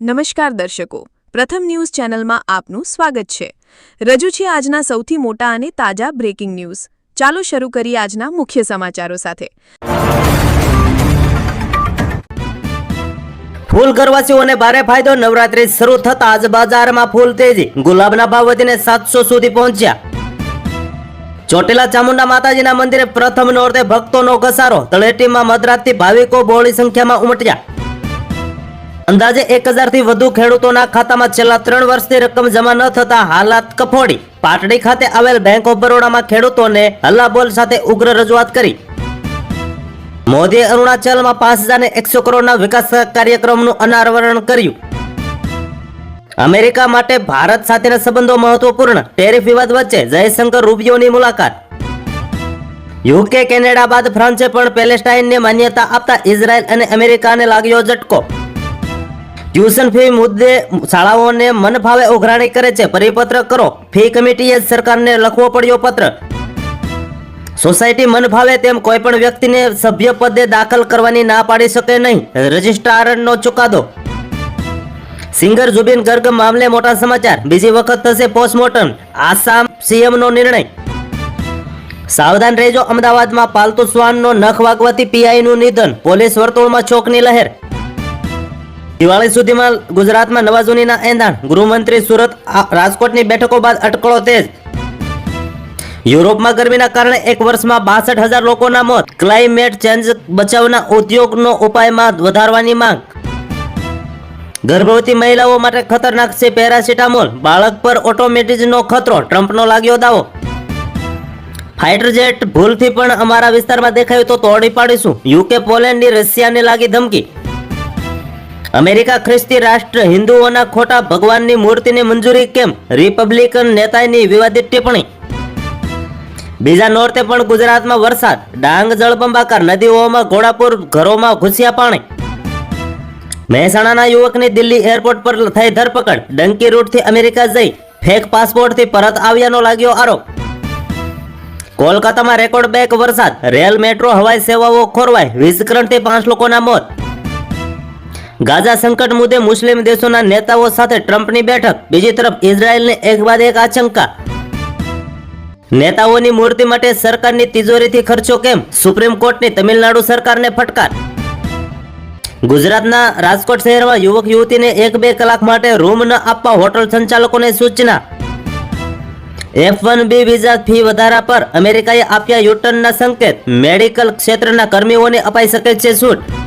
નમસ્કાર દર્શકો. પ્રથમ ન્યૂઝ ચેનલમાં આપનું સ્વાગત છે. રજૂ છે આજના સૌથી મોટા અને તાજા બ્રેકિંગ ન્યૂઝ ચાલો શરૂ કરીએ આજના મુખ્ય સમાચારો સાથે. ફૂલ ઘરવાસીઓને ભારે ફાયદો. નવરાત્રી શરૂ થતા આજ બજારમાં ફૂલ તેજી. ગુલાબના ભાવ વધીને સાતસો સુધી પહોંચ્યા. ચોટીલા ચામુંડા માતાજીના મંદિરે પ્રથમ નોરતે ભક્તોનો ઘસારો. તળેટીમાં મધરાતથી ભાવિકો બહોળી સંખ્યામાં ઉમટ્યા. અંદાજે એક થી વધુ ખેડૂતોના ખાતામાં છેલ્લા ત્રણ વર્ષથી રકમ જમા ન થતા હાલાત કફોડી. પાટડી ખાતે આવેલ બેંક ઓફ બરોડામાં ખેડૂતોને હલ્લાબોલ સાથે ઉગ્ર રજૂઆત કરી. મોદીએ અરુણાચલમાં પાંચ હજાર એકસો કરોડના વિકાસ કાર્યક્રમનું અનાવરણ કર્યું. અમેરિકા માટે ભારત સાથેના સંબંધો મહત્વપૂર્ણ. ટેરિફ વિવાદ વચ્ચે જયશંકર રૂબિયોની મુલાકાત. યુકે કેનેડા બાદ ફ્રાન્સે પણ પેલેસ્ટાઇનને માન્યતા આપતા ઇઝરાયલ અને અમેરિકાને લાગ્યો ઝટકો. ટ્યુશન ફી મુદ્દે શાળાઓને મનફાવે ઉઘરાણી કરે છે. પરિપત્ર કરો. ફી કમિટીએ સરકારને લખવો પડ્યો પત્ર. સોસાયટી મનફાવે તેમ કોઈ પણ વ્યક્તિને સભ્ય પદે દાખલ કરવાની ના પાડી શકે નહીં. રજિસ્ટ્રારનો ચુકાદો. સિંગર જુબિન ગર્ગ મામલે મોટા સમાચાર. બીજી વખત થશે પોસ્ટમોર્ટમ. આસામ સીએમનો નિર્ણય. સાવધાન રહેજો. અમદાવાદમાં પાલતુ શ્વાનનો નખ વાગવાથી પીઆઈનું નિધન. પોલીસ વર્તુળમાં ચોકની લહેર. દિવાળી સુધીમાં ગુજરાતમાં નવા જૂનીના એંધાણ. ગૃહમંત્રી સુરત રાજકોટની બેઠકો બાદ અટકળો તેજ. યુરોપમાં ગરમીના કારણે એક વર્ષમાં બાસઠ હજાર લોકોના મોત. ક્લાઇમેટ ચેન્જ બચાવના ઉદ્યોગનો ઉપાયમાં વધારવાની માંગ. ગર્ભવતી મહિલાઓ માટે ખતરનાક છે પેરાસિટામોલ. બાળક પર ઓટોમેટિઝનો ખતરો. ટ્રમ્પનો લાગ્યો દાવો. ફાઇટર જેટ ભૂલથી પણ અમારા વિસ્તારમાં દેખાયું તો તોડી પાડીશું. યુકે, પોલેન્ડની રશિયાને લાગી ધમકી. અમેરિકા ખ્રિસ્તી રાષ્ટ્ર હિન્દુઓના ખોટા ભગવાનની મૂર્તિને મંજૂરી કેમ? રિપબ્લિકન નેતાની વિવાદિત ટિપ્પણી. બીજા નોર્તે પણ ગુજરાતમાં વરસાદ. ડાંગ, જળબંબાકાર નદીઓમાં ઘોડાપુર ઘરોમાં ઘૂસ્યા પાણી. મહેસાણાના યુવકની દિલ્હી એરપોર્ટ પર થઈ ધરપકડ. ડંકી રૂટથી અમેરિકા જઈ. ફેક પાસપોર્ટથી પરત આવ્યાનો લાગ્યો આરોપ. કોલકાતામાં રેકોર્ડ બેક વરસાદ. રેલ, મેટ્રો, હવાઈ સેવાઓ ખોરવાય વીજકરણથી પાંચ લોકોના મોત. ગાઝા સંકટ મુદ્દે મુસ્લિમ દેશોના નેતાઓ સાથે ટ્રમ્પની બેઠક. બીજી તરફ ઇઝરાયલને એક બાદ એક આશંકા. નેતાઓની મૂર્તિ માટે સરકારની તિજોરીથી ખર્ચો કેમ? સુપ્રીમ કોર્ટની તમિલનાડુ સરકારને ફટકાર. ગુજરાતના રાજકોટ શહેરમાં યુવક યુવતીને એક બે કલાક માટે રૂમ ન આપવા હોટલ સંચાલકોને સૂચના. F one B visa fee વધારા પર અમેરિકાએ આપ્યા યુટર્નના સંકેત. મેડિકલ ક્ષેત્રના કર્મીઓને અપાઈ શકે છે છૂટ.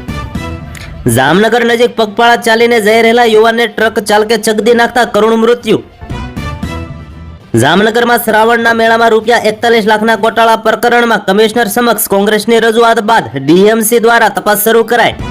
જામનગર નજીક પગપાળા ચાલીને જઈ રહેલા યુવાનને ટ્રક ચાલકે ચગદી નાખતા કરુણ મૃત્યુ. જામનગરમાં શ્રાવણના મેળામાં રૂપિયા એકતાલીસ લાખના ગોટાળા પ્રકરણમાં કમિશનર સમક્ષ કોંગ્રેસની રજૂઆત બાદ ડીએમસી દ્વારા તપાસ શરૂ કરાઈ.